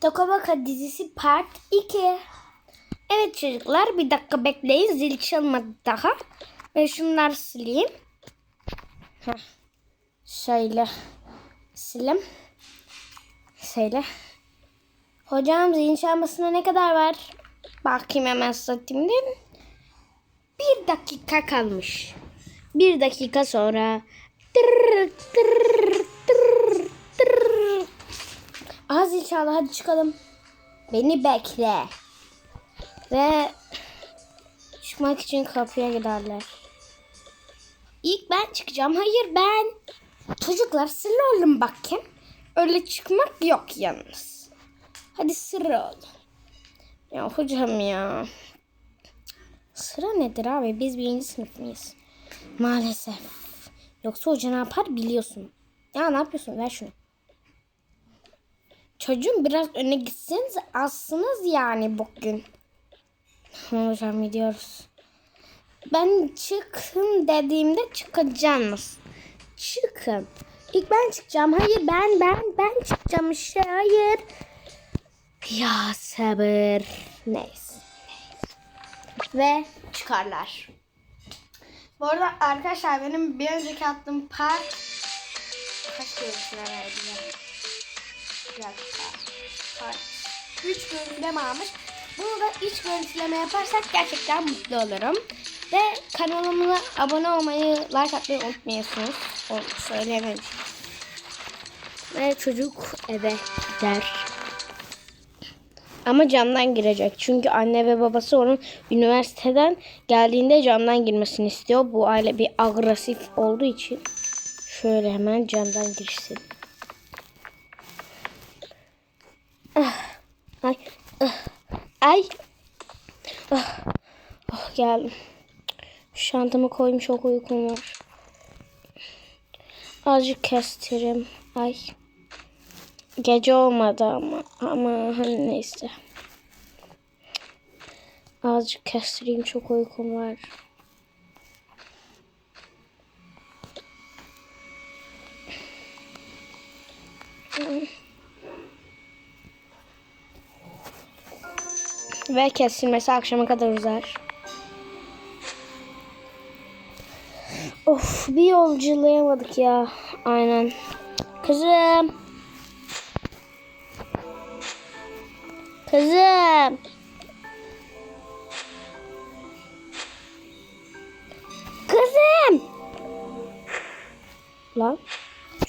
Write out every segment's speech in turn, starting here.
Tokabaka dizisi part 2. Evet çocuklar bir dakika bekleyin. Zil çalmadı daha. Ben şunları sileyim. Heh. Şöyle silim. Şöyle. Hocam zil çalmasına ne kadar var? Bakayım hemen satayım değil mi? Bir dakika kalmış. Bir dakika sonra. Tırr, tırr. Zil çaldı hadi çıkalım. Beni bekle. Ve çıkmak için kapıya giderler. İlk ben çıkacağım. Hayır ben. Çocuklar sıra olun bakayım. Öyle çıkmak yok yalnız. Hadi sıra olun. Ya hocam ya. Sıra nedir abi? Biz birinci sınıf mıyız? Maalesef. Yoksa hoca ne yapar biliyorsun. Ya ne yapıyorsun? Ver şunu. Çocuğum biraz öne gitseniz azsınız yani bugün. Tamam hocam gidiyoruz. Ben çıkın dediğimde çıkacaksınız. Çıkın. İlk ben çıkacağım. Hayır ben ben ben çıkacağım işte. Hayır. Ya sabır. Neyse. Ve çıkarlar. Bu arada arkadaşlar benim bir önceki attığım part kaç görüntüler verdi dakika. Part 3 görüntüleme almış. Bunu da iç görüntüleme yaparsak gerçekten mutlu olurum. Ve kanalıma abone olmayı, like atmayı unutmuyorsunuz. Onu söylememiş. Ve çocuk eve gider. Ama camdan girecek. Çünkü anne ve babası onun üniversiteden geldiğinde camdan girmesini istiyor. Bu aile bir agresif olduğu için şöyle hemen camdan girsin. Ah, ay, ay. Ah, oh, geldim. Şantımı koymuş çok uykum var. Azıcık kestirim. Ay. Gece olmadı ama. Ama hani neyse. Azıcık kestireyim çok uykum var. Ve kesilmesi akşama kadar uzar. Of bir yolculayamadık ya. Aynen. Kızım. Kızım. Kızım. Lan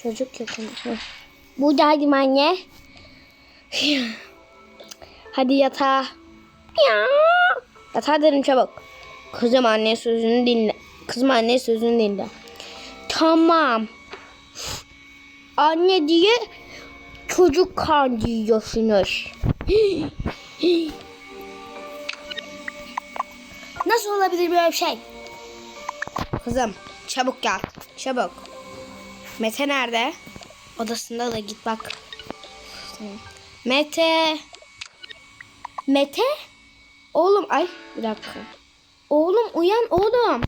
çocuk yakın. Buradaydım anne. Hadi yatağa. Ya. Yatağa dedim çabuk. Kızım anne sözünü dinle. Kızım anne sözünü dinle. Tamam. Anne diye çocuk kan diyorsunuz. Nasıl olabilir böyle bir şey? Kızım çabuk gel. Çabuk. Mete nerede? Odasında da git bak. Mete. Mete? Oğlum ay bir dakika. Oğlum uyan oğlum.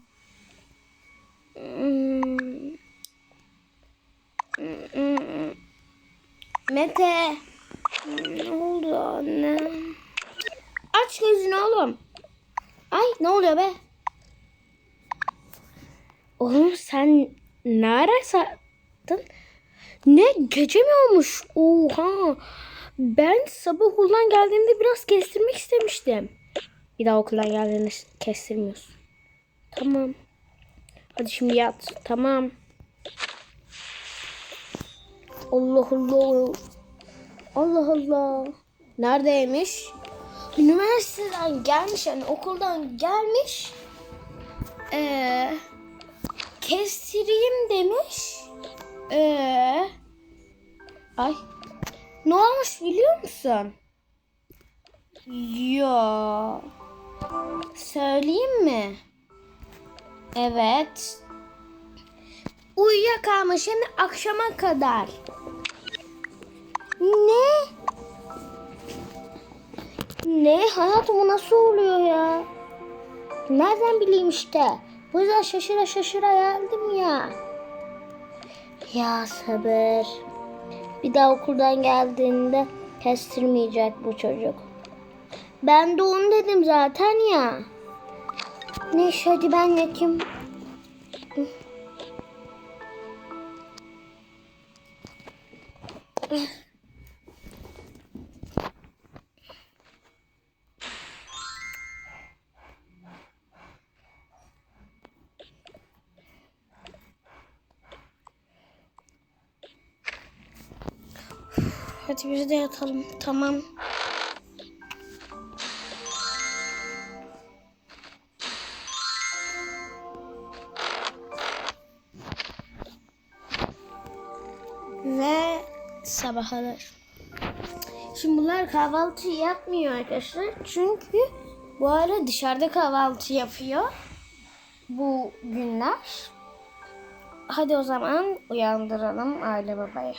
Mete. Ne oldu anne? Aç gözünü oğlum. Ay ne oluyor be? Oğlum sen ne ara sattın? Ne gece mi olmuş? Oha. Ben sabah okuldan geldiğimde biraz kestirmek istemiştim. Bir daha okuldan geldiğinde kestirmiyorsun. Tamam. Hadi şimdi yat. Tamam. Allah Allah. Allah Allah. Neredeymiş? Üniversiteden gelmiş yani okuldan gelmiş. Ee, kestireyim demiş. Ee, ay. Ne olmuş biliyor musun? Yo. Söyleyeyim mi? Evet. Uyuyakalmış hem de akşama kadar. Ne? Ne? Hayatım bu nasıl oluyor ya? Nereden bileyim işte. Bu yüzden şaşıra şaşıra geldim ya. Ya sabır. Bir daha okuldan geldiğinde Kestirmeyecek bu çocuk. Ben de onu dedim zaten ya. Neyse hadi ben yatayım. Hadi biz de yatalım. Tamam. Sabahlar. Şimdi bunlar kahvaltı yapmıyor arkadaşlar. Çünkü bu ara dışarıda kahvaltı yapıyor. Bu günler. Hadi o zaman uyandıralım aile babayı.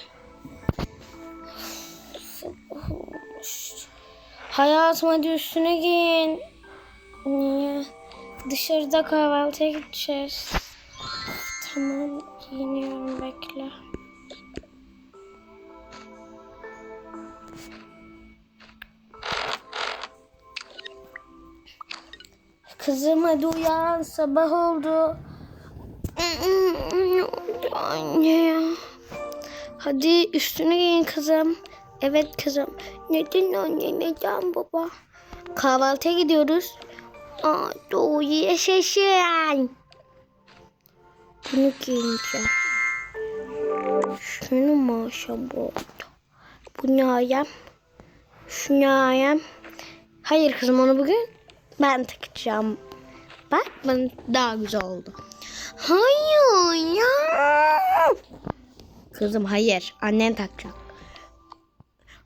Hayatım hadi üstüne giyin. Niye? Dışarıda kahvaltıya gideceğiz. Tamam giyiniyorum bekle. Kızım hadi uyan sabah oldu. Anne ya. Hadi üstüne giyin kızım. Evet kızım. Neden anne neden baba? Kahvaltıya gidiyoruz. Aa, doğu yaşasın. Bunu giyineceğim. Şunu maşa bu. Bu ne ayam? Şu ne? Hayır kızım onu bugün ben takacağım. Bak ben daha güzel oldu. Hayır ya. Kızım hayır. Annen takacak.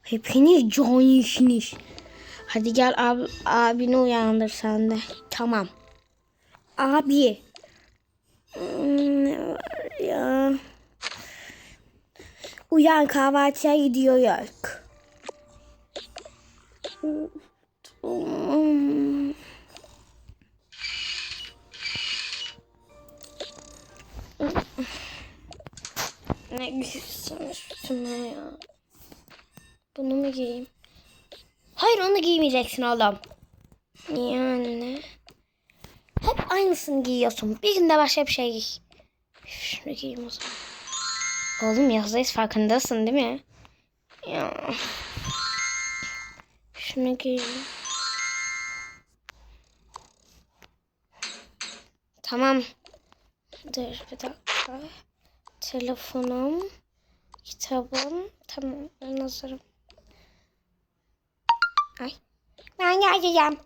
Hepiniz canisiniz. Hadi gel abi, abini uyandır sen de. Tamam. Abi. Hmm, ne var ya? Uyan kahvaltıya gidiyoruz. Hmm. Ne giysin üstüme ya. Bunu mu giyeyim? Hayır onu giymeyeceksin oğlum. Niye anne? Hep aynısını giyiyorsun. Bir günde başka bir şey giy. Şunu giyeyim o zaman. Oğlum yazdayız farkındasın değil mi? Ya. Şunu giyeyim. Tamam. Dur bir dakika. Telefonum, kitabım. Tamam ben hazırım. Ay. Ben geleceğim.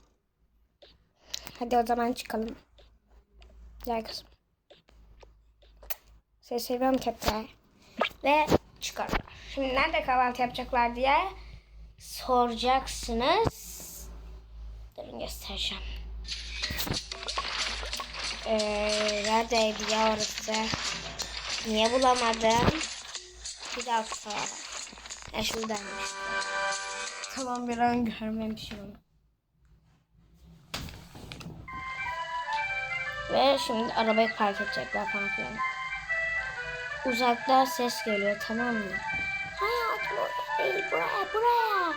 Hadi o zaman çıkalım. Gel kızım. Seni seviyorum kepçe. Ve çıkarlar. Şimdi nerede kahvaltı yapacaklar diye soracaksınız. Durun göstereceğim. Ee, neredeydi ya orası? Niye bulamadım? Bir dakika. Ya şuradaymış. Tamam bir an görmemişim onu. Ve şimdi arabayı park edecekler falan filan. Uzakta ses geliyor tamam mı? Hayatım oraya değil buraya buraya.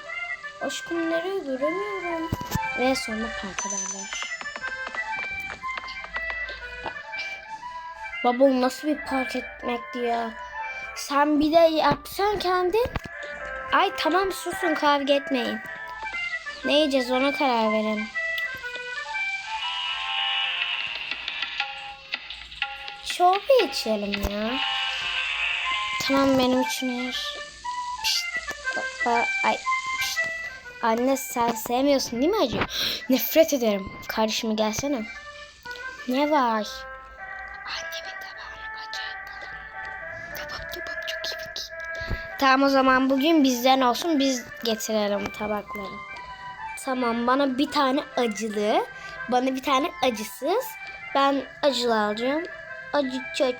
Aşkım nereye göremiyorum. Ve sonra park ederler. Baba nasıl bir park etmekti ya? Sen bir de yapsan kendin. Ay tamam susun kavga etmeyin. Ne yiyeceğiz ona karar verin. Çorba içelim ya. Tamam benim için. Pişt, baba, ay, pişt. Anne sen sevmiyorsun değil mi acı? Nefret ederim. Kardeşime gelsene. Ne var? Tamam o zaman bugün bizden olsun biz getirelim tabakları. Tamam bana bir tane acılı, bana bir tane acısız. Ben acılı alacağım. Acı çok.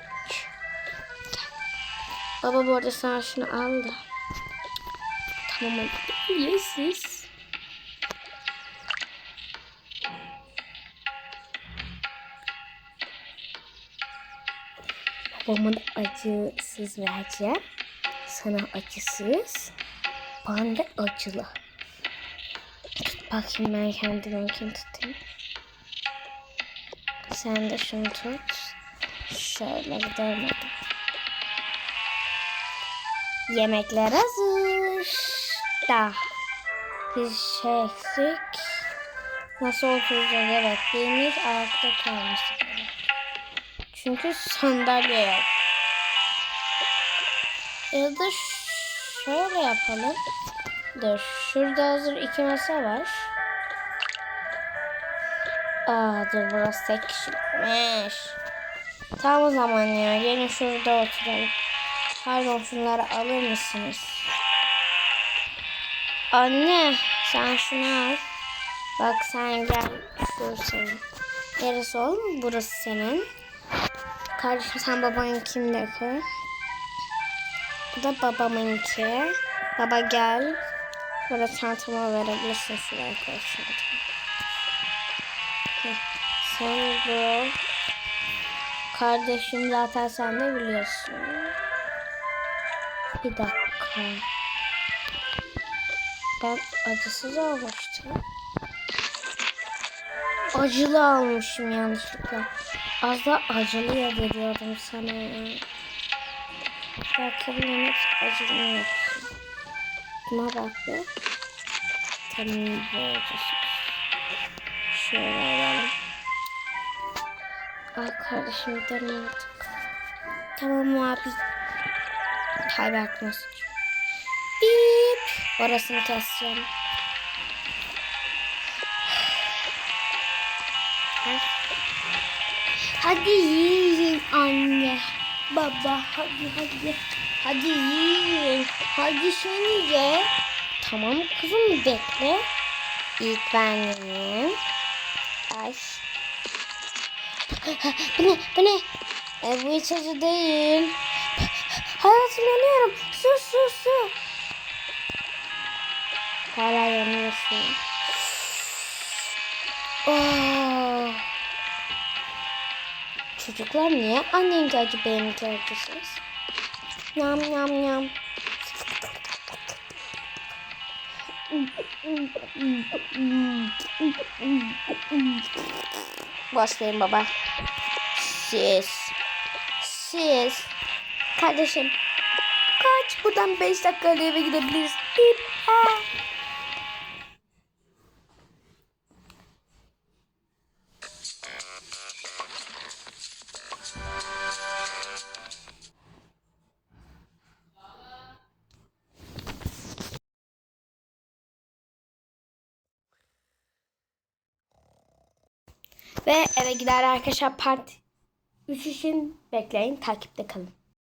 Baba bu arada sen şunu al da. Tamam hadi. Yes, Babamın acısız vereceğim. Sana acısız. De acılı. Tut bakayım ben kendi renkini tutayım. Sen de şunu tut. Şöyle gidelim. Yemekler hazır. Da. Biz şey eksik. Nasıl oturacağız? Evet. Birimiz ayakta kalmış. Çünkü sandalye yok. Ya da şöyle yapalım. Dur. Şurada hazır iki masa var. Aa dur burası tek kişilikmiş. Tamam o zaman ya. Gelin şurada oturalım. Pardon şunları alır mısınız? Anne sen şunu al. Bak sen gel. Şurası senin. Neresi oğlum? Burası senin. Kardeşim sen babanınkini de koy. Bu da babamınki. Baba gel. Böyle çantama verebilirsin çantama. Heh, Sen bu. Kardeşim zaten sen de biliyorsun. Bir dakika. Ben acısız almıştım. Acılı almışım yanlışlıkla. Az da acılı ya veriyordum sana. Ya. Bakalım hiç acılı mı yoksun? Buna bak be. Tamam bu acısız. Şöyle alalım. Al kardeşim gidelim artık. Tamam abi. Kaybetmez. Bip. Orasını keseceğim. Hadi yiyin anne. Baba hadi hadi. Hadi yiyin. Hadi sen ye. Tamam kızım bekle. İlk ben yiyeyim. Ay. bu ne? Bu ne? E, bu hiç acı değil. Hayatım yanıyorum. Su su su. Hala yanıyorsun. Oh. Çocuklar niye annenki acı benimki acısız? Yam yam yam. Başlayın baba. Siz. Siz. Kardeşim. Kaç buradan 5 dakikada eve gidebiliriz. Bip, Ve eve gider arkadaşlar part 3 için bekleyin takipte kalın.